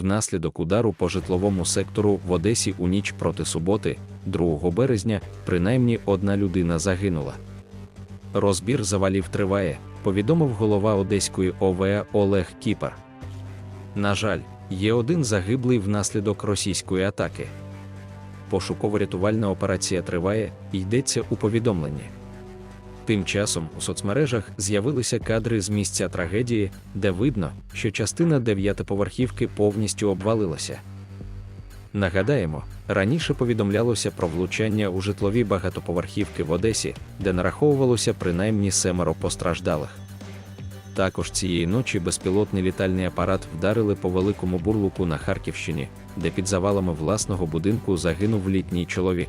Внаслідок удару по житловому сектору в Одесі у ніч проти суботи, 2 березня, принаймні одна людина загинула. Розбір завалів триває, повідомив голова Одеської ОВА Олег Кіпар. На жаль, є один загиблий внаслідок російської атаки. Пошуково-рятувальна операція триває, йдеться у повідомленні. Тим часом у соцмережах з'явилися кадри з місця трагедії, де видно, що частина дев'ятиповерхівки повністю обвалилася. Нагадаємо, раніше повідомлялося про влучання у житлові багатоповерхівки в Одесі, де нараховувалося принаймні семеро постраждалих. Також цієї ночі безпілотний літальний апарат вдарили по великому бурлуку на Харківщині, де під завалами власного будинку загинув літній чоловік.